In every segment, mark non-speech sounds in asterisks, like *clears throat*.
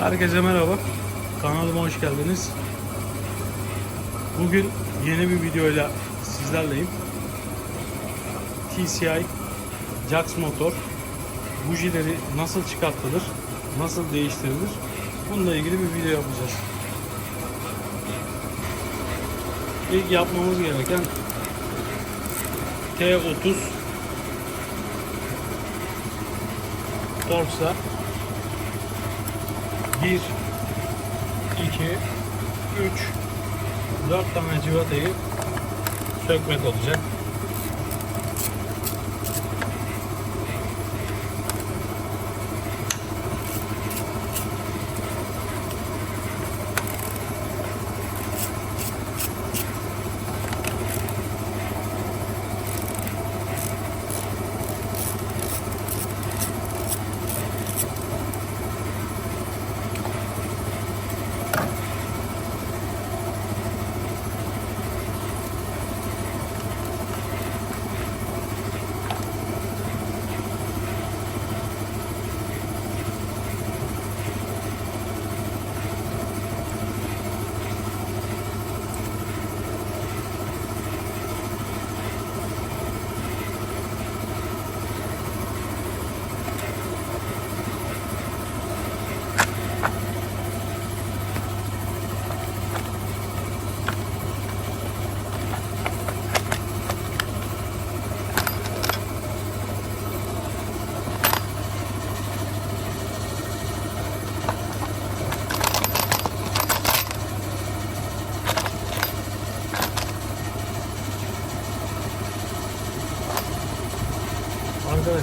Herkese merhaba. Kanalıma hoş geldiniz. Bugün yeni bir videoyla sizlerleyim. TCI Jax motor bujileri nasıl çıkartılır, nasıl değiştirilir bununla ilgili bir video yapacağız. İlk yapmamız gereken T30 Torx'a 1 2 3 4 tane civatayı sökmek olacak.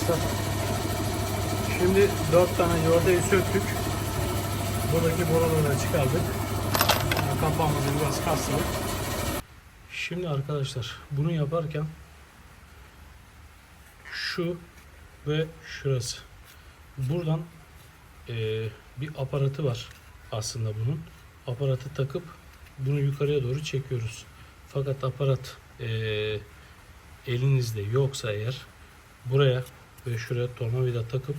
Arkadaşlar şimdi 4 tane civatayı söktük. Buradaki boruları çıkardık. Yani Kapağımızı biraz kastık. Şimdi arkadaşlar bunu yaparken şu ve şurası. Buradan eee, bir aparatı var aslında bunun. Aparatı takıp bunu yukarıya doğru çekiyoruz. Fakat aparat eee, elinizde yoksa eğer buraya ve şuraya tornavida takıp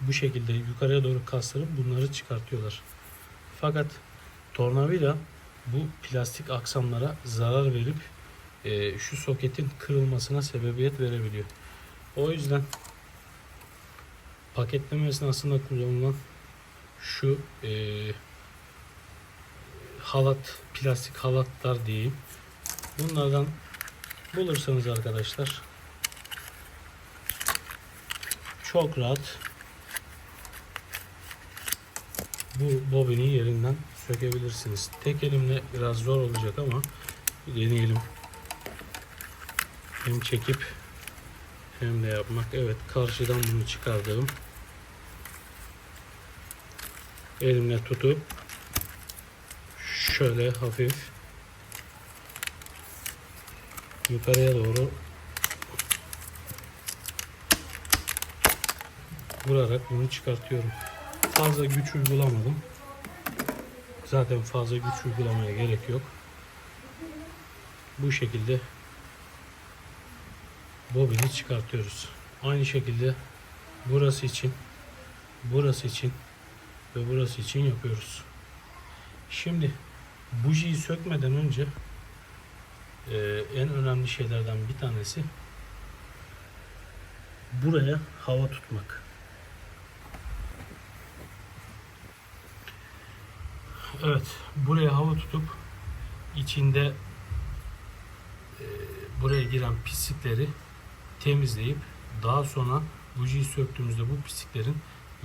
bu şekilde yukarıya doğru kastırıp bunları çıkartıyorlar. Fakat tornavida bu plastik aksamlara zarar verip e, şu soketin kırılmasına sebebiyet verebiliyor. O yüzden paketleme esnasında kullanılan şu e, halat, plastik halatlar diyeyim. Bunlardan bulursanız arkadaşlar çok rahat bu bobini yerinden sökebilirsiniz. Tek elimle biraz zor olacak ama deneyelim. Hem çekip hem de yapmak. Evet karşıdan bunu çıkardım. Elimle tutup şöyle hafif yukarıya doğru vurarak bunu çıkartıyorum. Fazla güç uygulamadım. Zaten fazla güç uygulamaya gerek yok. Bu şekilde bobini çıkartıyoruz. Aynı şekilde burası için, burası için ve burası için yapıyoruz. Şimdi bujiyi sökmeden önce e, en önemli şeylerden bir tanesi buraya hava tutmak. Evet, buraya hava tutup içinde e, buraya giren pislikleri temizleyip daha sonra bujiyi söktüğümüzde bu pisliklerin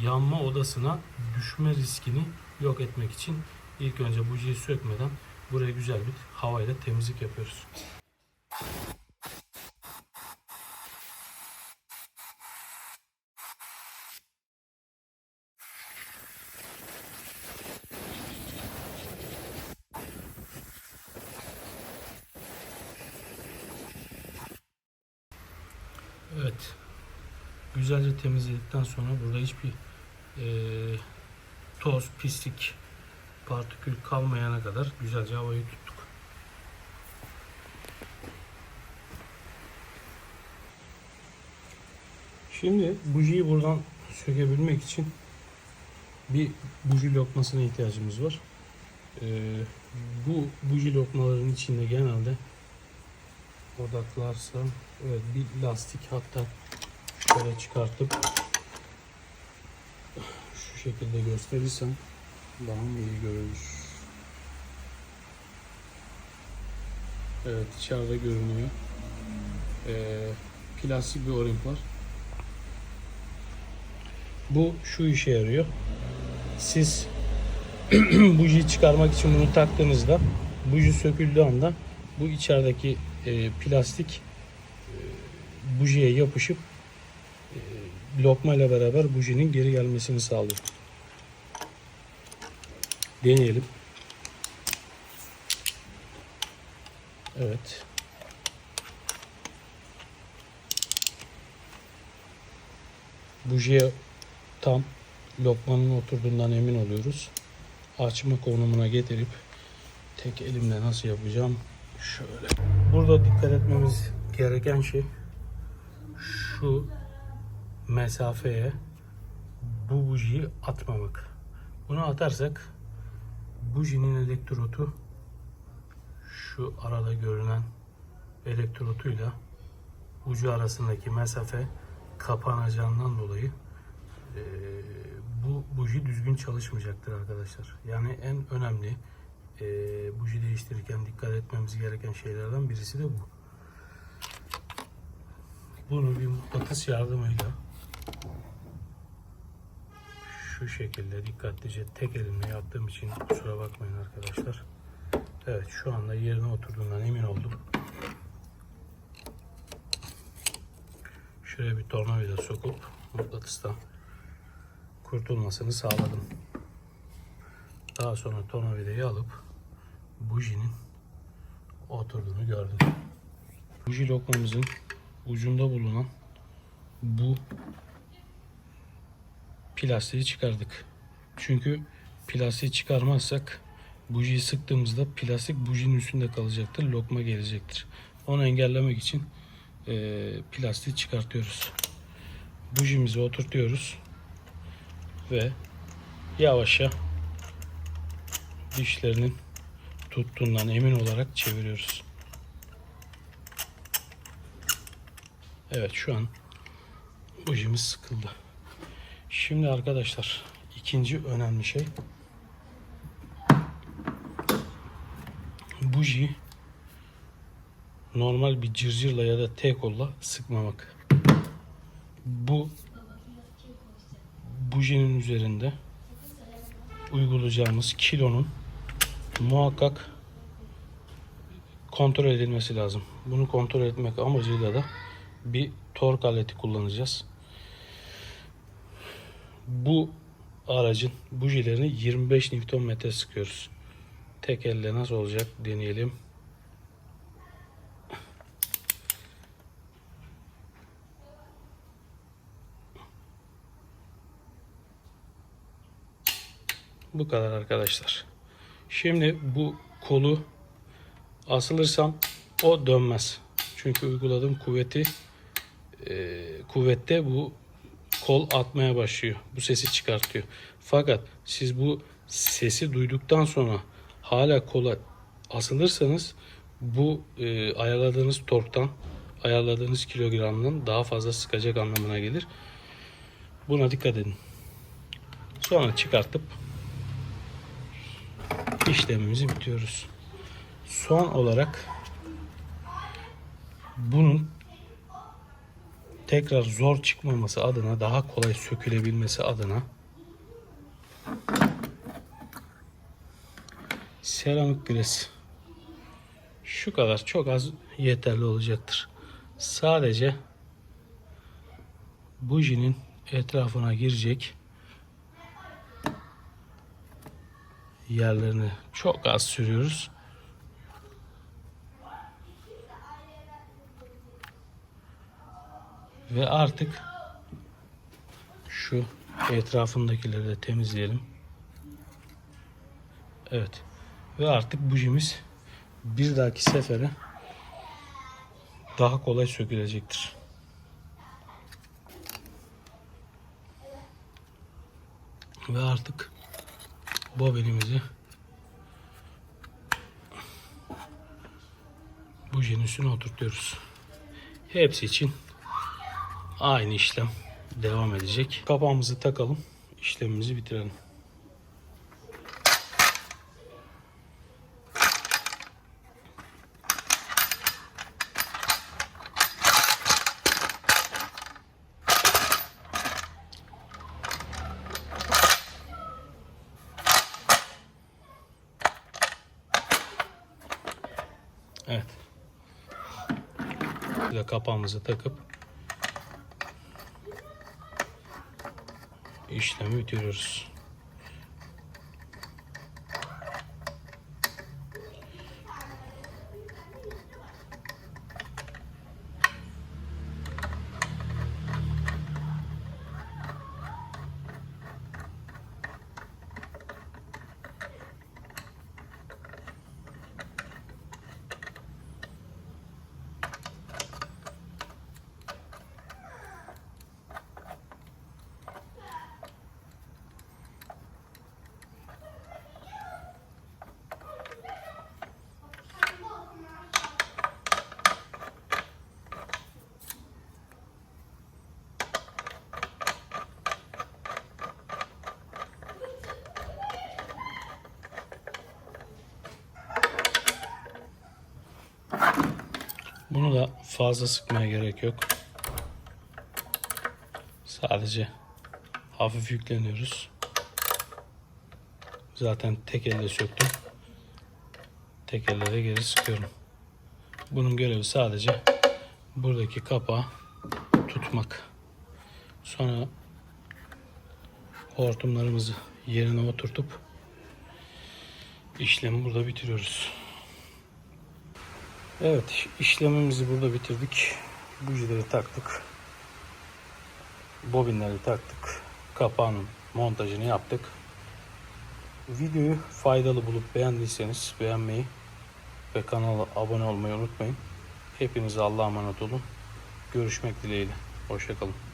yanma odasına düşme riskini yok etmek için ilk önce bujiyi sökmeden buraya güzel bir havayla temizlik yapıyoruz. Evet. Güzelce temizledikten sonra burada hiçbir eee, toz, pislik, partikül kalmayana kadar güzelce havayı tuttuk. Şimdi bujiyi buradan sökebilmek için bir buji lokmasına ihtiyacımız var. Ee, bu buji lokmaların içinde genelde odaklarsa evet bir lastik hatta şöyle çıkartıp şu şekilde gösterirsem daha mı iyi görülür? Evet içeride görünüyor. Ee, plastik bir o-ring var. Bu şu işe yarıyor. Siz *clears throat* bujiyi çıkarmak için bunu taktığınızda buji söküldüğü anda bu içerideki e, plastik e, bujiye yapışıp e, lokma ile beraber bujinin geri gelmesini sağlıyor. Deneyelim. Evet. Bujiye tam lokmanın oturduğundan emin oluyoruz. Açma konumuna getirip tek elimle nasıl yapacağım? Şöyle. Burada dikkat etmemiz gereken şey şu mesafeye bu bujiyi atmamak. Bunu atarsak bujinin elektrotu şu arada görünen elektrotuyla ucu arasındaki mesafe kapanacağından dolayı eee, bu buji düzgün çalışmayacaktır arkadaşlar. Yani en önemli eee, buji değiştirirken dikkat etmemiz gereken şeylerden birisi de bu. Bunu bir mıknatıs yardımıyla şu şekilde dikkatlice tek elimle yaptığım için kusura bakmayın arkadaşlar. Evet şu anda yerine oturduğundan emin oldum. Şuraya bir tornavida sokup mıknatıstan kurtulmasını sağladım. Daha sonra tornavidayı alıp bujinin oturduğunu gördüm. Buji lokmamızın ucunda bulunan bu plastiği çıkardık. Çünkü plastiği çıkarmazsak bujiyi sıktığımızda plastik bujinin üstünde kalacaktır. Lokma gelecektir. Onu engellemek için eee plastiği çıkartıyoruz. Bujimizi oturtuyoruz ve yavaşça dişlerinin tuttuğundan emin olarak çeviriyoruz. Evet şu an bujimiz sıkıldı. Şimdi arkadaşlar ikinci önemli şey buji normal bir cırcırla ya da T kolla sıkmamak. Bu bujinin üzerinde uygulayacağımız kilonun muhakkak kontrol edilmesi lazım. Bunu kontrol etmek amacıyla da bir tork aleti kullanacağız. Bu aracın bujilerini 25 Nm sıkıyoruz. Tek elle nasıl olacak deneyelim. Bu kadar arkadaşlar. Şimdi bu kolu asılırsam o dönmez. Çünkü uyguladığım kuvveti e, kuvvette bu kol atmaya başlıyor. Bu sesi çıkartıyor. Fakat siz bu sesi duyduktan sonra hala kola asılırsanız bu e, ayarladığınız torktan ayarladığınız kilogramdan daha fazla sıkacak anlamına gelir. Buna dikkat edin. Sonra çıkartıp işlemimizi bitiriyoruz. Son olarak bunun tekrar zor çıkmaması adına daha kolay sökülebilmesi adına seramik gres şu kadar çok az yeterli olacaktır. Sadece bujinin etrafına girecek yerlerini çok az sürüyoruz. Ve artık şu etrafındakileri de temizleyelim. Evet. Ve artık bujimiz bir dahaki sefere daha kolay sökülecektir. Ve artık bobinimizi bujenin üstüne oturtuyoruz. Hepsi için aynı işlem devam edecek. Kapağımızı takalım. işlemimizi bitirelim. Evet. De kapağımızı takıp işlemi bitiriyoruz. Bunu da fazla sıkmaya gerek yok. Sadece hafif yükleniyoruz. Zaten tek elle söktüm. Tek elle de geri sıkıyorum. Bunun görevi sadece buradaki kapağı tutmak. Sonra hortumlarımızı yerine oturtup işlemi burada bitiriyoruz. Evet işlemimizi burada bitirdik. Bujileri taktık. Bobinleri taktık. Kapağın montajını yaptık. Videoyu faydalı bulup beğendiyseniz beğenmeyi ve kanala abone olmayı unutmayın. Hepinize Allah'a emanet olun. Görüşmek dileğiyle. Hoşçakalın.